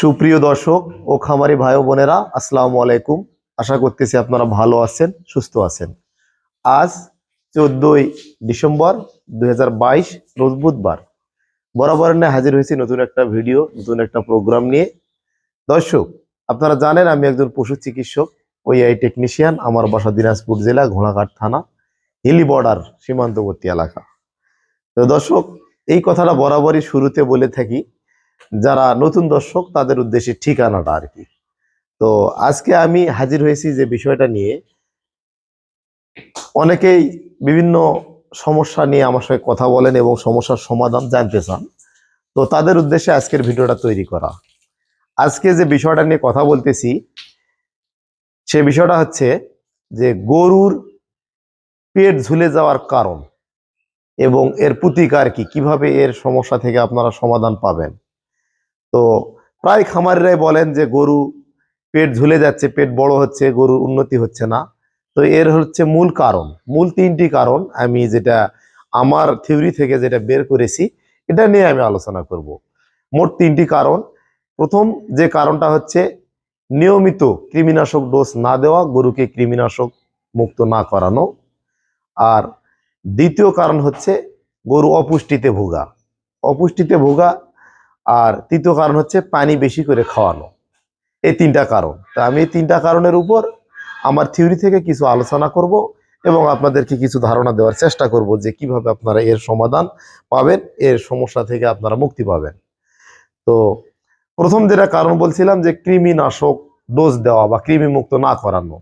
সুপ্রিয় দর্শক ও খামারি ভাই বোনেরা, আসসালামু আলাইকুম। আশা করতেছি আপনারা ভালো আছেন, সুস্থ আছেন। আজ চোদ্দই ডিসেম্বর দুই রোজ বুধবার। বরাবর হাজির হয়েছি নতুন একটা ভিডিও, নতুন একটা প্রোগ্রাম নিয়ে। দর্শক, আপনারা জানেন আমি একজন পশু চিকিৎসক ওই আই টেকনিশিয়ান, আমার বাসা দিনাজপুর জেলা, ঘোড়াঘাট থানা, হিলি বর্ডার, সীমান্তবর্তী এলাকা। তো দর্শক, এই কথাটা বরাবরই শুরুতে বলে থাকি যারা নতুন দর্শক, তাদের উদ্দেশ্যে ঠিকানাটা আর কি। তো আজকে আমি হাজির হয়েছি যে বিষয়টা নিয়ে। অনেকেই বিভিন্ন সমস্যা নিয়ে আমার সঙ্গে কথা বলেন এবং সমস্যার সমাধান জানতে চান। তো তাদের উদ্দেশ্যে আজকের ভিডিওটা তৈরি করা। আজকে যে বিষয়টা নিয়ে কথা বলতেছি, সে বিষয়টা হচ্ছে যে গরুর পেট ঝুলে যাওয়ার কারণ এবং এর প্রতিকার কি? কীভাবে এর সমস্যা থেকে আপনারা সমাধান পাবেন? তো প্রায় খামারিরাই বলেন যে গরু পেট ঝুলে যাচ্ছে, পেট বড় হচ্ছে, গরুর উন্নতি হচ্ছে না। তো এর হচ্ছে মূল কারণ, মূল তিনটি কারণ আমি যেটা আমার থিওরি থেকে যেটা বের করেছি, এটা নিয়ে আমি আলোচনা করব। মোট তিনটি কারণ। প্রথম যে কারণটা হচ্ছে নিয়মিত কৃমিনাশক ডোজ না দেওয়া, গরুকে কৃমিনাশক মুক্ত না করানো। আর দ্বিতীয় কারণ হচ্ছে গরু অপুষ্টিতে ভোগা। অপুষ্টিতে ভোগা আর তৃতীয় কারণ হচ্ছে পানি বেশি করে খাওয়ানো। এই তিনটা কারণ। তা আমি এই তিনটা কারণের উপর আমার থিওরি থেকে কিছু আলোচনা করব এবং আপনাদেরকে কিছু ধারণা দেওয়ার চেষ্টা করব যে কীভাবে আপনারা এর সমাধান পাবেন, এর সমস্যা থেকে আপনারা মুক্তি পাবেন। তো প্রথম যেটা কারণ বলছিলাম যে কৃমিনাশক ডোজ দেওয়া বা কৃমি মুক্ত না করানো।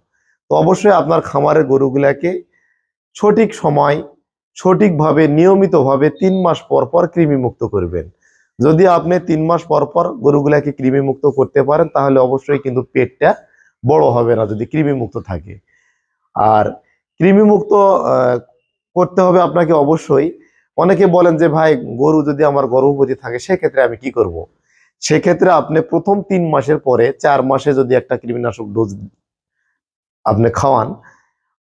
তো অবশ্যই আপনার খামারের গরুগুলাকে সঠিক সময় সঠিকভাবে, নিয়মিতভাবে তিন মাস পর পর কৃমি মুক্ত করবেন। যদি আপনি তিন মাস পর পর গরুগুলাকে কৃমি মুক্ত করতে পারেন, তাহলে অবশ্যই কিন্তু পেটটা বড় হবে না যদি কৃমি মুক্ত থাকে আর কৃমি মুক্ত করতে হবে আপনাকে অবশ্যই অনেকে বলেন যে, ভাই, গরু যদি আমার গর্ভবতী থাকে, সেক্ষেত্রে আমি কি করব। সেক্ষেত্রে আপনি প্রথম তিন মাসের পরে চার মাসে যদি একটা কৃমিনাশক ডোজ আপনি খাওয়ান,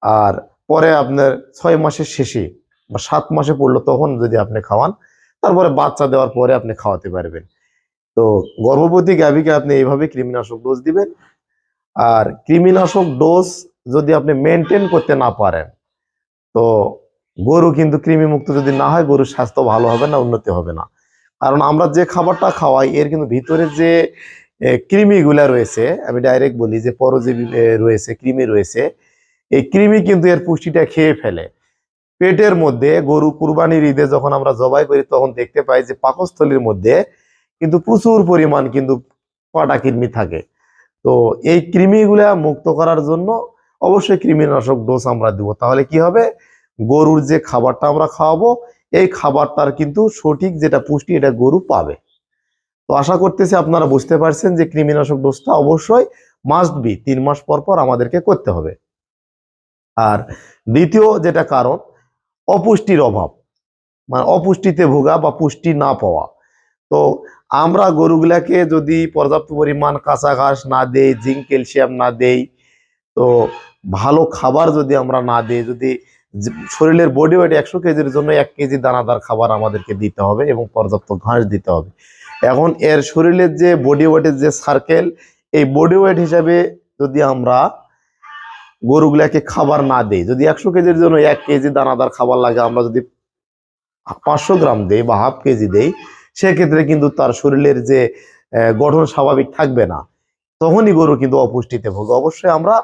আর পরে আপনার ছয় মাসের শেষে বা সাত মাসে পড়ল তখন যদি আপনি খাওয়ান তারপরে বাচ্চা দেওয়ার পরে আপনি খাওয়াতে পারবেন। তো গর্ভবতী গাভীকে আপনি এইভাবে কৃমিনাশক ডোজ দিবেন। আর কৃমিনাশক ডোজ যদি আপনি মেনটেন করতে না পারেন, তো গরু কিন্তু কৃমিমুক্ত যদি না হয়, গরুর স্বাস্থ্য ভালো হবে না, উন্নতি হবে না। কারণ আমরা যে খাবারটা খাওয়াই, এর কিন্তু ভিতরে যে কৃমিগুলা রয়েছে, আমি ডাইরেক্ট বলি যে পরজীবী রয়েছে, কৃমি রয়েছে, এই কৃমি কিন্তু এর পুষ্টিটা খেয়ে ফেলে। পেটের মধ্যে গরু কুরবানির ঈদে যখন আমরা জবাই করি, তখন দেখতে পাই যে পাকস্থলীর মধ্যে কিন্তু প্রচুর পরিমাণ কিন্তু কটা কৃমি থাকে। তো এই কৃমিগুলা মুক্ত করার জন্য অবশ্যই কৃমিনাশক ডোজ আমরা দিব। তাহলে কি হবে? গরুর যে খাবারটা আমরা খাওয়াবো, এই খাবারটার কিন্তু সঠিক যেটা পুষ্টি, এটা গরু পাবে। তো আশা করতেছি আপনারা বুঝতে পারছেন যে কৃমিনাশক ডোজটা অবশ্যই মাস্ট বি তিন মাস পর পর আমাদেরকে করতে হবে। আর দ্বিতীয় যেটা কারণ অপুষ্টির অভাব। মানে অপুষ্টিতে ভোগা বা পুষ্টি না পাওয়া। তো আমরা গরুগুলাকে যদি পর্যাপ্ত পরিমাণ কাঁচা ঘাস না দেই, জিঙ্ক, ক্যালসিয়াম না দেই, তো ভালো খাবার যদি আমরা না দিই, যদি শরীরের বডি ওয়েট একশো কেজির জন্য এক কেজি দানাদার খাবার আমাদেরকে দিতে হবে এবং পর্যাপ্ত ঘাস দিতে হবে। এখন এর শরীরের যে বডি ওয়েটের যে সার্কেল এই বডি ওয়েট হিসাবে যদি আমরা গরুগুলাকে খাবার না দেই। যদি একশো কেজির জন্য এক কেজি দানাদার খাবার লাগে, আমরা যদি পাঁচশো গ্রাম দেই বা হাফ কেজি দেই, সেক্ষেত্রে কিন্তু তার শরীরের যে গঠন স্বাভাবিক থাকবে না। তখনই গরু কিন্তু অপুষ্টিতে ভোগে। অবশ্যই আমরা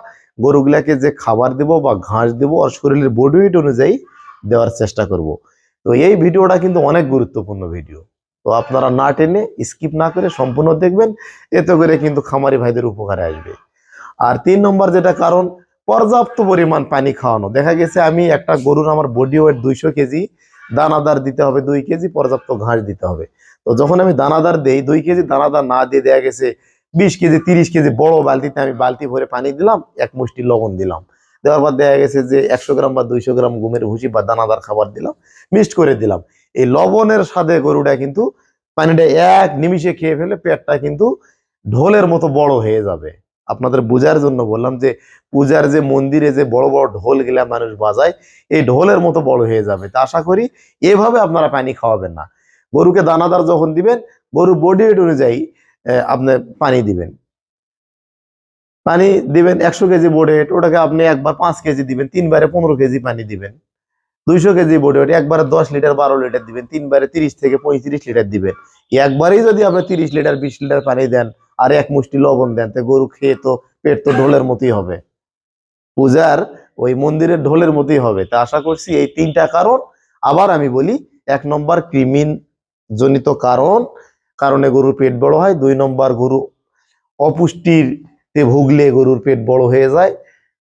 গরুগুলাকে যে খাবার দেব বা ঘাস দেব, আর শরীরের বডি অনুযায়ী দেওয়ার চেষ্টা করব। তো এই ভিডিওটা কিন্তু অনেক গুরুত্বপূর্ণ ভিডিও। তো আপনারা না টেনে স্কিপ না করে সম্পূর্ণ দেখবেন, এতে করে কিন্তু খামারি ভাইদের উপকারে আসবে। আর তিন নম্বর যেটা কারণ পর্যাপ্ত পরিমাণ পানি খাওয়ানো। দেখা গেছে আমি একটা গরুর আমার বডি ওয়েট দুইশো কেজি, দানাদার দিতে হবে দুই কেজি, পর্যাপ্ত ঘাস দিতে হবে। তো যখন আমি দানাদার দেই, দুই কেজি দানাদার না দিয়ে দেয়া গেছে, বিশ কেজি, তিরিশ কেজি বড় বালতিতে আমি বালতি ভরে পানি দিলাম, এক মুষ্টি লবণ দিলাম। দেওয়ার পর দেখা গেছে যে একশো গ্রাম বা দুইশো গ্রাম গুমের ভুসি বা দানাদার খাবার দিলাম, মিক্সড করে দিলাম। এই লবণের সাথে গরুটা কিন্তু পানিটা এক নিমিষে খেয়ে ফেলে, পেটটা কিন্তু ঢোলের মতো বড় হয়ে যাবে। আপনাদের বোঝার জন্য বললাম যে পূজার যে মন্দিরে যে বড় বড় ঢোল গিলা মানুষ বাজায়, এই ঢোলের মতো বড় হয়ে যাবে। তা আশা করি এভাবে আপনারা পানি খাওয়াবেন না। গরুকে দানাদার যখন দিবেন, গরু বডি ওয়েট অনুযায়ী আপনি পানি দিবেন। পানি দিবেন একশো কেজি বোর্ডে ওটাকে আপনি একবার পাঁচ কেজি দিবেন, তিনবারে পনেরো কেজি পানি দিবেন। দুইশো কেজি বোর্ডে ওটা একবারে দশ লিটার, বারো লিটার দিবেন, তিনবারে তিরিশ থেকে পঁয়ত্রিশ লিটার দিবেন। একবারেই যদি আপনি তিরিশ লিটার, বিশ লিটার পানি দেন আর এক মুষ্টি লবণ দেন, তো গরু খেয়ে তো পেট তো ঢোলের মতোই হবে। পূজার ওই মন্দিরের ঢোলের মতোই হবে। তা আশা করছি এই তিনটা কারণ, আবার আমি বলি, এক নম্বর ক্রিমিন জনিত কারণ, কারণে গরুর পেট বড় হয়। দুই নম্বর গরু অপুষ্টিতে ভুগলে গরুর পেট বড় হয়ে যায়।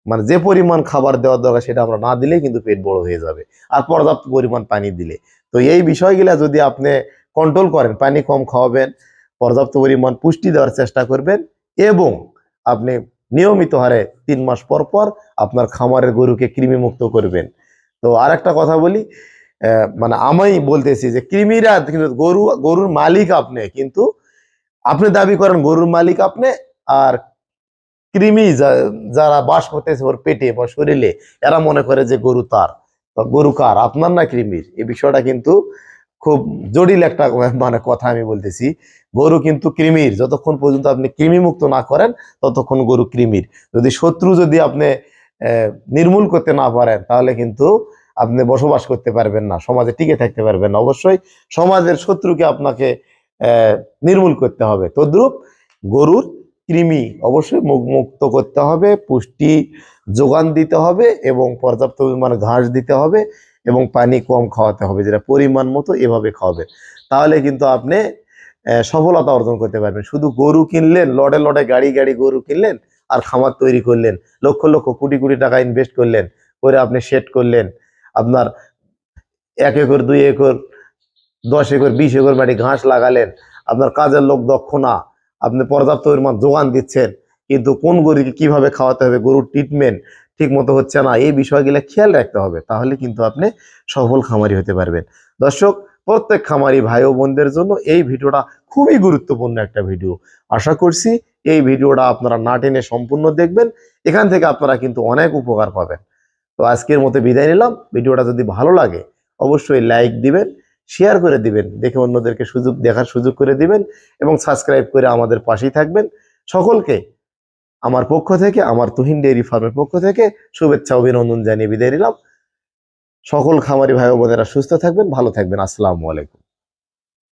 মানে যে পরিমাণ খাবার দেওয়ার দরকার সেটা আমরা না দিলে কিন্তু পেট বড় হয়ে যাবে। আর পর্যাপ্ত পরিমাণ পানি দিলে। তো এই বিষয়গুলা যদি আপনি কন্ট্রোল করেন, পানি কম খাওয়াবেন পর্যাপ্ত পরিমাণ পুষ্টি দেওয়ার চেষ্টা করবেন এবং আপনি নিয়মিত হারে তিন মাস পর পর আপনার খামারের গরুকে কৃমি মুক্ত করবেন। তো আর একটা কথা বলি মানে আমি বলতেছি যে কৃমিরা কিন্তু গরু, গরুর মালিক আপনি, কিন্তু আপনি দাবি করেন গরুর মালিক আপনি আর কৃমি যারা বাস করতেছে ওর পেটে বা শরীরে, এরা মনে করে যে গরু তার। বা গরু কার? আপনার না কৃমির? এই বিষয়টা কিন্তু খুব জটিল একটা মানে কথা আমি বলতেছি। গরু কিন্তু কৃমির। যতক্ষণ পর্যন্ত আপনি কৃমি মুক্ত না করেন, ততক্ষণ গরু কৃমির। যদি শত্রু যদি আপনি নির্মূল করতে না পারেন, তাহলে কিন্তু আপনি বসবাস করতে পারবেন না, সমাজে টিকে থাকতে পারবেন না। অবশ্যই সমাজের শত্রুকে আপনাকে নির্মূল করতে হবে। তদ্রুপ গরুর কৃমি অবশ্যই মুক্ত করতে হবে, পুষ্টি যোগান দিতে হবে এবং পর্যাপ্ত পরিমাণ ঘাস দিতে হবে এবং পানি কম খাওয়াতে হবে, যেটা পরিমাণ মতো এভাবে খাওয়াবে। তাহলে কিন্তু আপনি সফলতা অর্জন করতে পারবেন। শুধু গরু কিনলেন লড়ে লড়ে গাড়ি গাড়ি গরু কিনলেন আর খামার তৈরি করলেন। লক্ষ লক্ষ কোটি কোটি টাকা ইনভেস্ট করলেন, করে আপনি সেট করলেন। আপনার এক একর, দুই একর, দশ একর, বিশ একর মাটি ঘাস লাগালেন। আপনার কাজের লোক দক্ষ না। আপনি পর্যাপ্ত পরিমাণ যোগান দিচ্ছেন। কিন্তু কোন গরুকে কীভাবে খাওয়াতে হবে, গরুর ট্রিটমেন্ট ঠিক মতো হচ্ছে না, এই বিষয়গুলো খেয়াল রাখতে হবে। তাহলে কিন্তু আপনি সফল খামারি হতে পারবেন। দর্শক প্রত্যেক খামারি ভাই ও বোনদের জন্য এই ভিডিওটা খুবই গুরুত্বপূর্ণ একটা ভিডিও। আশা করছি এই ভিডিওটা আপনারা না টেনে সম্পূর্ণ দেখবেন, এখান থেকে আপনারা কিন্তু অনেক উপকার পাবেন। তো আজকের মতো বিদায় নিলাম। ভিডিওটা যদি ভালো লাগে, অবশ্যই লাইক দিবেন, শেয়ার করে দিবেন, দেখে অন্যদেরকে সুযোগ, দেখার সুযোগ করে দিবেন এবং সাবস্ক্রাইব করে আমাদের পাশেই থাকবেন। সকলকে আমার পক্ষ থেকে, আমার তুহিন ডেয়ারি ফার্মের পক্ষ থেকে শুভেচ্ছা, অভিনন্দন জানিয়ে বিদায় নিলাম। সকল খামারি ভাই বোনেরা সুস্থ থাকবেন ভালো থাকবেন। আসসালামু আলাইকুম।